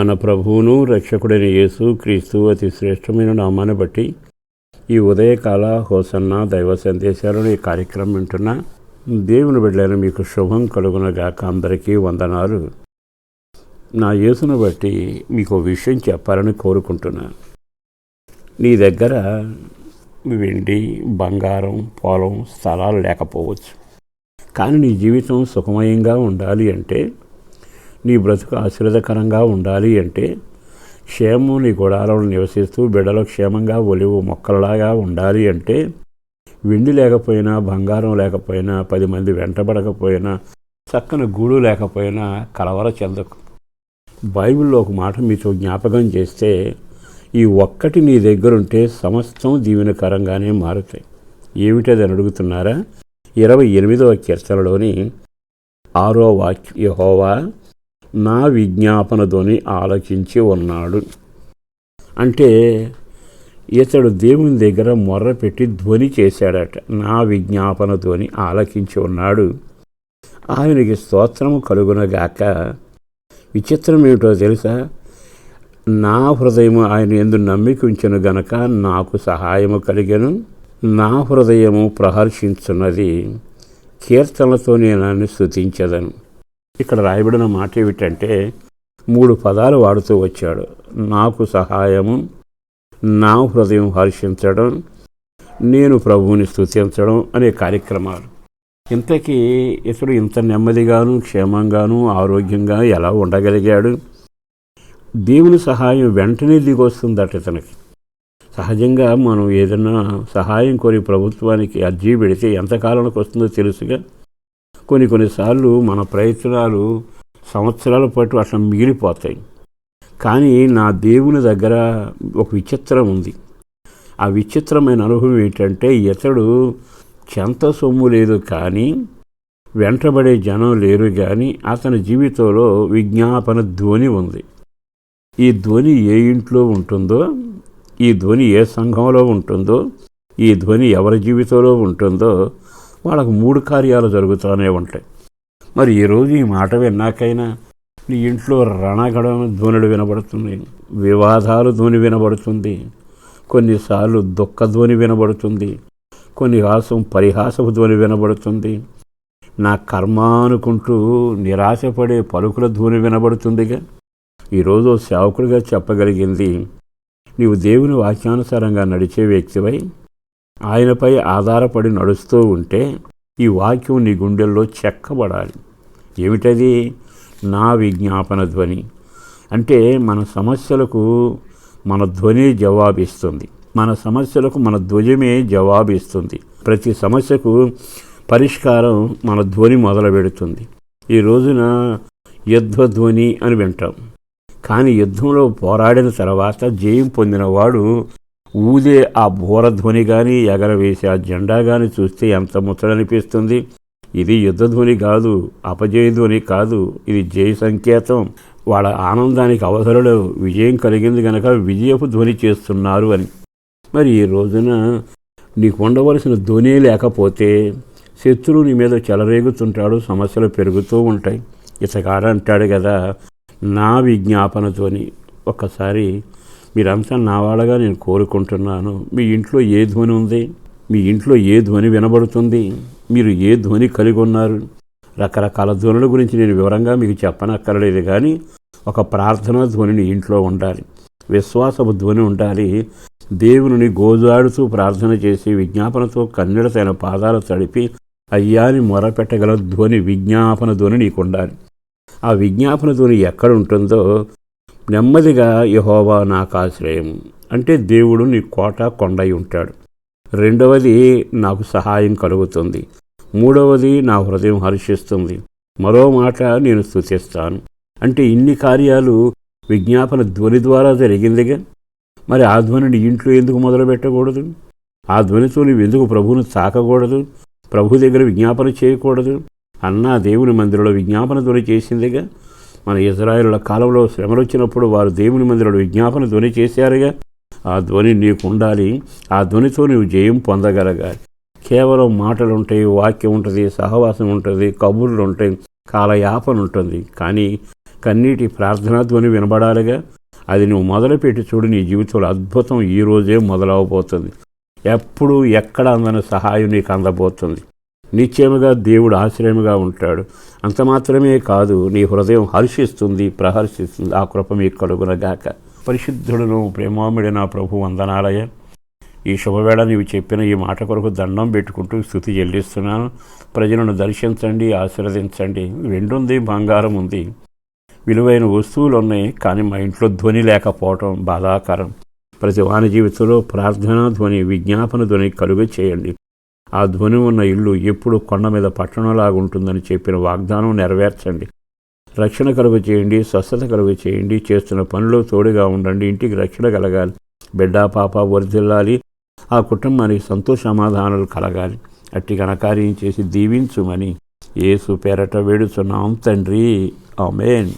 మన ప్రభువును రక్షకుడైన యేసు క్రీస్తు అతి శ్రేష్టమైన నామాన్ని బట్టి ఈ ఉదయకాల హోసన్న దైవ సందేశాలను ఈ కార్యక్రమం వింటున్న దేవుని బిడ్డలైన మీకు శుభం కలుగునగాక అందరికీ వందనాలు. నా యేసును బట్టి మీకు విషయం చెప్పాలని కోరుకుంటున్నాను నీ దగ్గర వెండి బంగారం పొలం స్థలాలు లేకపోవచ్చు. కానీ నీ జీవితం సుఖమయంగా ఉండాలి అంటే నీ బ్రతుకు ఆశీర్వదకరంగా ఉండాలి అంటే క్షేమం నీ గుడాలలో నివసిస్తూ బిడ్డలు క్షేమంగా ఒలివు మొక్కలలాగా ఉండాలి అంటే వెండి లేకపోయినా బంగారం లేకపోయినా పది మంది వెంటబడకపోయినా చక్కని గూడు లేకపోయినా కలవర చెందకు. బైబిల్లో ఒక మాట మీతో జ్ఞాపకం చేస్తే ఈ ఒక్కటి నీ దగ్గరుంటే సమస్తం దీవెనకరంగానే మారుతాయి. ఏమిటది అని అడుగుతున్నారా? ఇరవై ఎనిమిదవ కీర్తనలోని ఆరో వాక్యం. యహోవా నా విజ్ఞాపనతోని ఆలోచించి ఉన్నాడు. అంటే ఇతడు దేవుని దగ్గర మొర్రపెట్టి ధ్వని చేశాడట. నా విజ్ఞాపనతోని ఆలకించి ఉన్నాడు. ఆయనకి స్తోత్రము కలుగునగాక విచిత్రం ఏమిటో తెలుసా? నా హృదయము ఆయన ఎందు నమ్మిక ఉంచెను గనక నాకు సహాయము కలిగను. నా హృదయము ప్రహర్షించున్నది కీర్తనలతో నేను ఆయన స్థుతించదను ఇక్కడ రాయబడిన మాట ఏమిటంటే మూడు పదాలు వాడుతూ వచ్చాడు. నాకు సహాయము నా హృదయం హర్షించడం నేను ప్రభువుని స్థుతించడం అనే కార్యక్రమాలు. ఇంతకీ ఇతడు ఇంత నెమ్మదిగాను క్షేమంగాను ఆరోగ్యంగా ఎలా ఉండగలిగాడు? దేవుని సహాయం వెంటనే దిగొస్తుందట ఇతనికి. సహజంగా మనం ఏదైనా సహాయం కోరి ప్రభుత్వానికి అర్జీ పెడితే ఎంతకాలానికి వస్తుందో తెలుసుగా? కొన్ని కొన్నిసార్లు మన ప్రయత్నాలు సంవత్సరాల పాటు అట్లా మిగిలిపోతాయి. కానీ నా దేవుని దగ్గర ఒక విచిత్రం ఉంది. ఆ విచిత్రమైన అనుభవం ఏంటంటే ఇతడు చెంత సొమ్ము లేదు కానీ వెంటబడే జనం లేరు కానీ అతని జీవితంలో విజ్ఞాపన ధ్వని ఉంది. ఈ ధ్వని ఏ ఇంట్లో ఉంటుందో ఈ ధ్వని ఏ సంఘంలో ఉంటుందో ఈ ధ్వని ఎవరి జీవితంలో ఉంటుందో వాళ్ళకు మూడు కార్యాలు జరుగుతూనే ఉంటాయి. మరి ఈరోజు ఈ మాట విన్నాకైనా నీ ఇంట్లో రణగడ ధ్వనులు వినబడుతుంది వివాదాలు ధ్వని వినబడుతుంది కొన్నిసార్లు దుఃఖ ధ్వని వినబడుతుంది కొన్ని హాసం పరిహాసపు ధ్వని వినబడుతుంది. నా కర్మ అనుకుంటూ నిరాశపడే పలుకుల ధ్వని వినబడుతుందిగా. ఈరోజు సేవకుడిగా చెప్పగలిగింది నీవు దేవుని వాక్యానుసారంగా నడిచే వ్యక్తివై ఆయనపై ఆధారపడి నడుస్తూ ఉంటే ఈ వాక్యం నీ గుండెల్లో చెక్కబడాలి. ఏమిటది? నా విజ్ఞాపన ధ్వని. అంటే మన సమస్యలకు మన ధ్వని జవాబిస్తుంది. మన సమస్యలకు మన ధ్వజమే జవాబిస్తుంది. ప్రతి సమస్యకు పరిష్కారం మన ధ్వని మొదలు పెడుతుంది ఈ రోజున యుద్ధ ధ్వని అని వింటాం. కానీ యుద్ధంలో పోరాడిన తర్వాత జయం పొందినవాడు ఊదే ఆ బోరధ్వని కానీ ఎగరవేసే ఆ జెండా కానీ చూస్తే ఎంత ముచ్చడనిపిస్తుంది ఇది యుద్ధధ్వని కాదు అపజయధ్వని కాదు ఇది జయ సంకేతం. వాళ్ళ ఆనందానికి అవసరంలో విజయం కలిగింది కనుక విజయపు ధ్వని చేస్తున్నారు అని. మరి ఈ రోజున నీకు ఉండవలసిన ధ్వని లేకపోతే శత్రువు నీ మీద చెలరేగుతుంటాడు సమస్యలు పెరుగుతూ ఉంటాయి. ఇతగాడ అంటాడు కదా నా విజ్ఞాపనతోని ఒక్కసారి మీరంతా నావాడగా నేను కోరుకుంటున్నాను. మీ ఇంట్లో ఏ ధ్వని ఉంది? మీ ఇంట్లో ఏ ధ్వని వినబడుతుంది? మీరు ఏ ధ్వని కలిగి ఉన్నారు? రకరకాల ధ్వనుల గురించి నేను వివరంగా మీకు చెప్పనక్కర్లేదు కానీ ఒక ప్రార్థనా ధ్వనిని ఇంట్లో ఉండాలి. విశ్వాసపు ధ్వని ఉండాలి. దేవుని గోజాడుతూ ప్రార్థన చేసి విజ్ఞాపనతో కన్నడ తన పాదాలు తడిపి అయ్యాని మొరపెట్టగల ధ్వని విజ్ఞాపన ధ్వని నీకు ఉండాలి ఆ విజ్ఞాపన ధ్వని ఎక్కడ ఉంటుందో నెమ్మదిగా యహోవా నాకు ఆశ్రయం. అంటే దేవుడు నీ కోట కొండై ఉంటాడు. రెండవది నాకు సహాయం కలుగుతుంది. మూడవది నా హృదయం హర్షిస్తుంది. మరో మాట నేను స్థుతిస్తాను అంటే ఇన్ని కార్యాలు విజ్ఞాపన ధ్వని ద్వారా జరిగిందిగా? మరి ఆ ధ్వనిని ఇంట్లో ఎందుకు మొదలు పెట్టకూడదు ఆ ధ్వనితో నువ్వు ఎందుకు ప్రభువును తాకకూడదు? ప్రభు దగ్గర విజ్ఞాపన చేయకూడదు? అన్నా దేవుని మందిరంలో విజ్ఞాపన ధ్వని చేసిందిగా? మన ఇజ్రాయేళ్ళ కాలంలో శ్రమలు వచ్చినప్పుడు వారు దేవుని మందిరంలో విజ్ఞాపన ధ్వని చేశారుగా. ఆ ధ్వని నీకు ఉండాలి. ఆ ధ్వనితో నువ్వు జయం పొందగలగాలి. కేవలం మాటలు ఉంటాయి వాక్యం ఉంటుంది సహవాసం ఉంటుంది కబుర్లు ఉంటాయి కాలయాపన ఉంటుంది కానీ కన్నీటి ప్రార్థనా ధ్వని వినబడాలిగా. అది నువ్వు మొదలుపెట్టి చూడు నీ జీవితంలో అద్భుతం ఈ రోజే మొదలవబోతుంది. ఎప్పుడు ఎక్కడ అందని సహాయం నీకు అందబోతుంది. నిశ్చయముగా దేవుడు ఆశ్రయముగా ఉంటాడు. అంత మాత్రమే కాదు నీ హృదయం హర్షిస్తుంది ప్రహర్షిస్తుంది. ఆ కృప మీకు కలుగునగాక పరిశుద్ధుడును ప్రేమామిడి నా ప్రభు వందనాలయ ఈ శుభవేళ నీవు చెప్పిన ఈ మాట కొరకు దండం పెట్టుకుంటూ స్థుతి చెల్లిస్తున్నాను. ప్రజలను దర్శించండి ఆశీర్వదించండి. వెండుంది బంగారం ఉంది. విలువైన వస్తువులు ఉన్నాయి కానీ మా ఇంట్లో ధ్వని లేకపోవటం బాధాకరం. ప్రతి వాని జీవితంలో ప్రార్థనా ధ్వని విజ్ఞాపన ధ్వని కలుగ చేయండి ఆ ధ్వని ఉన్న ఇల్లు ఎప్పుడు కొండ మీద పట్టణంలాగుంటుందని చెప్పిన వాగ్దానం నెరవేర్చండి. రక్షణ కలుగు చేయండి స్వస్థత కలుగు చేయండి చేస్తున్న పనులు తోడుగా ఉండండి ఇంటికి రక్షణ కలగాలి బిడ్డ పాప వరిదిల్లాలి ఆ కుటుంబానికి సంతోష సమాధానాలు కలగాలి. అట్టి ఘనకార్యం చేసి దీవించుమని ఏసు పేరట వేడుచున్నాం తండ్రి. ఆమెన్.